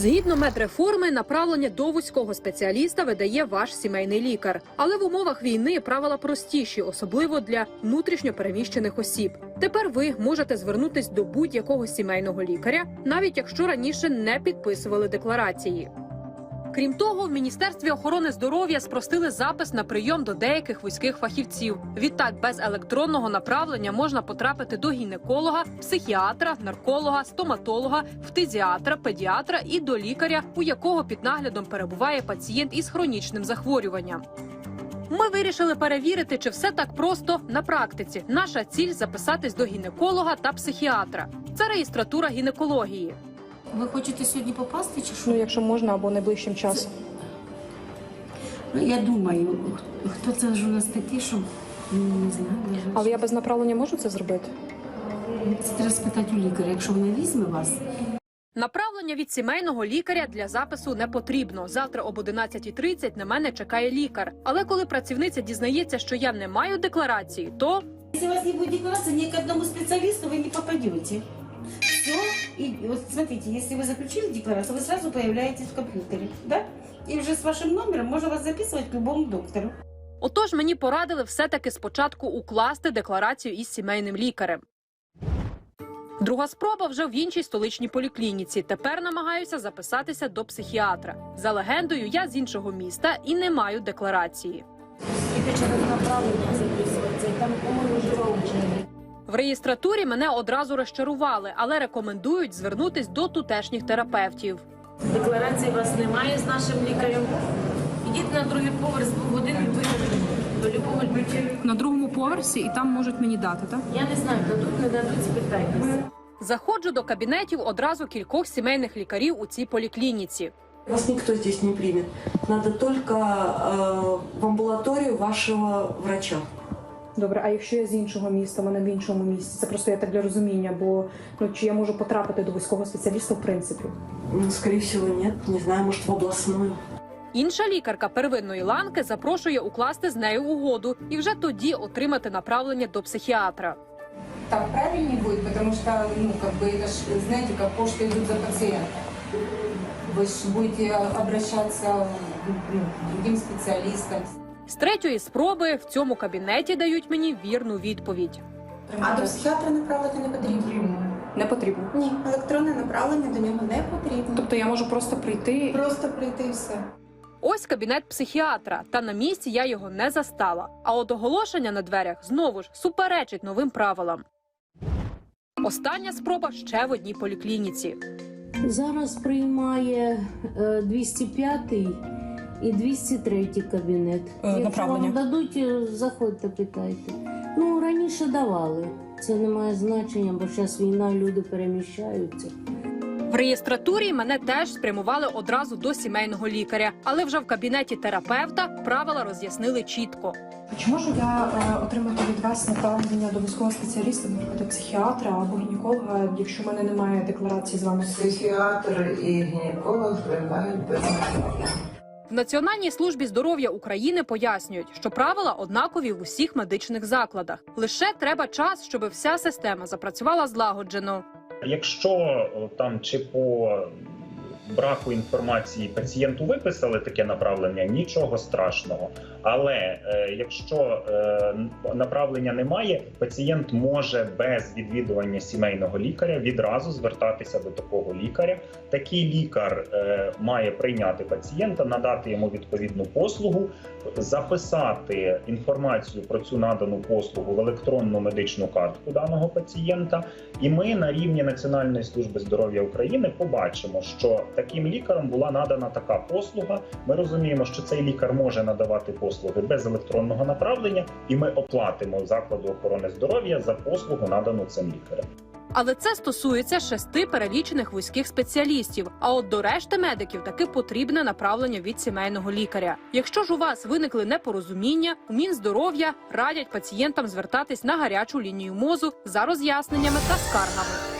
Згідно медреформи, направлення до вузького спеціаліста видає ваш сімейний лікар. Але в умовах війни правила простіші, особливо для внутрішньо переміщених осіб. Тепер ви можете звернутись до будь-якого сімейного лікаря, навіть якщо раніше не підписували декларації. Крім того, в міністерстві охорони здоров'я спростили запис на прийом до деяких вузьких фахівців. Відтак, без електронного направлення можна потрапити до гінеколога, психіатра, нарколога, стоматолога, фтизіатра, педіатра і до лікаря, у якого під наглядом перебуває пацієнт із хронічним захворюванням. Ми вирішили перевірити, чи все так просто на практиці. Наша ціль записатись до гінеколога та психіатра. Це реєстратура гінекології. Ви хочете сьогодні попасти чи що? Ну, якщо можна, або найближчим часом. Ну, я думаю, хто це ж у нас такий, що м, не знаю. навіть. Але я без направлення можу це зробити. Це треба спитати у лікаря, якщо вона візьме вас. Направлення від сімейного лікаря для запису не потрібно. Завтра об 11.30 на мене чекає лікар. Але коли працівниця дізнається, що я не маю декларації, то Если у вас не будет декларации, ни к одному специалисту вы не попадете. Все. И вот смотрите, если вы заключили декларацию, вы сразу появляетесь в компьютере, да? И уже с вашим номером можно вас записывать к любому доктору. отож мені порадили все-таки спочатку укласти декларацію із сімейним лікарем. Друга спроба вже в іншій столичній поліклініці. Тепер намагаюся записатися до психіатра. За легендою, я з іншого міста і не маю декларації. Это через направление записывается, и там, по-моему, жива очередь. В реєстратурі мене одразу розчарували, але рекомендують звернутись до тутешніх терапевтів. Декларації у вас немає з нашим лікарем. Ідіть на другий поверх з двох годин до любого лікаря. на другому поверсі, і там можуть мені дати, так? Я не знаю, дадуть, не дадуть, спитайтеся. Заходжу до кабінетів одразу кількох сімейних лікарів у цій поліклініці. Вас никто здесь не примет. Надо только э, в амбулаторию вашего врача. Добре, а якщо я з іншого міста, мене в іншому місті, це просто я так для розуміння, бо ну чи я можу потрапити до військового спеціаліста в принципі? Ну, скорее всего, нет. Не знаю, может, в областную. Інша лікарка первинної ланки запрошує укласти з нею угоду і вже тоді отримати направлення до психіатра. Так правильнее будет, потому что, ну, как бы это ж, знаете, как почта идут за пациентом. Вы же будете обращаться ну, к другим специалистам. З третьої спроби в цьому кабінеті дають мені вірну відповідь. А до психіатра направлення не потрібно. Не потрібно. Ні, електронне направлення до нього не потрібно. Тобто я можу просто прийти. Просто прийти і все. Ось кабінет психіатра, та на місці я його не застала. А от оголошення на дверях знову ж суперечить новим правилам. Остання спроба ще в одній поліклініці. Зараз приймає е, 205 і 203 кабінет. Якщо направлення. вам дадуть, е, заходьте, питайте. Ну, раніше давали. Це не має значення, бо зараз війна, люди переміщаються. В реєстратурі мене теж спрямували одразу до сімейного лікаря, але вже в кабінеті терапевта правила роз'яснили чітко. Чи можу я е, отримати від вас направлення до військового спеціаліста, наприклад, психіатра або гінеколога, якщо в мене немає декларації з вами? Психіатр і гінеколог приймають без направлення. В Національній службі здоров'я України пояснюють, що правила однакові в усіх медичних закладах. Лише треба час, щоб вся система запрацювала злагоджено. Якщо там чи по браку інформації пацієнту виписали таке направлення, нічого страшного. Але е, якщо е, направлення немає, пацієнт може без відвідування сімейного лікаря відразу звертатися до такого лікаря. Такий лікар е, має прийняти пацієнта, надати йому відповідну послугу, записати інформацію про цю надану послугу в електронну медичну картку даного пацієнта. І ми на рівні Національної служби здоров'я України побачимо, що таким лікарем була надана така послуга. Ми розуміємо, що цей лікар може надавати послуги без електронного направлення, і ми оплатимо закладу охорони здоров'я за послугу, надану цим лікарем. Але це стосується шести перелічених вузьких спеціалістів. А от до решти медиків таки потрібне направлення від сімейного лікаря. Якщо ж у вас виникли непорозуміння, у Мінздоров'я радять пацієнтам звертатись на гарячу лінію мозу за роз'ясненнями та скаргами.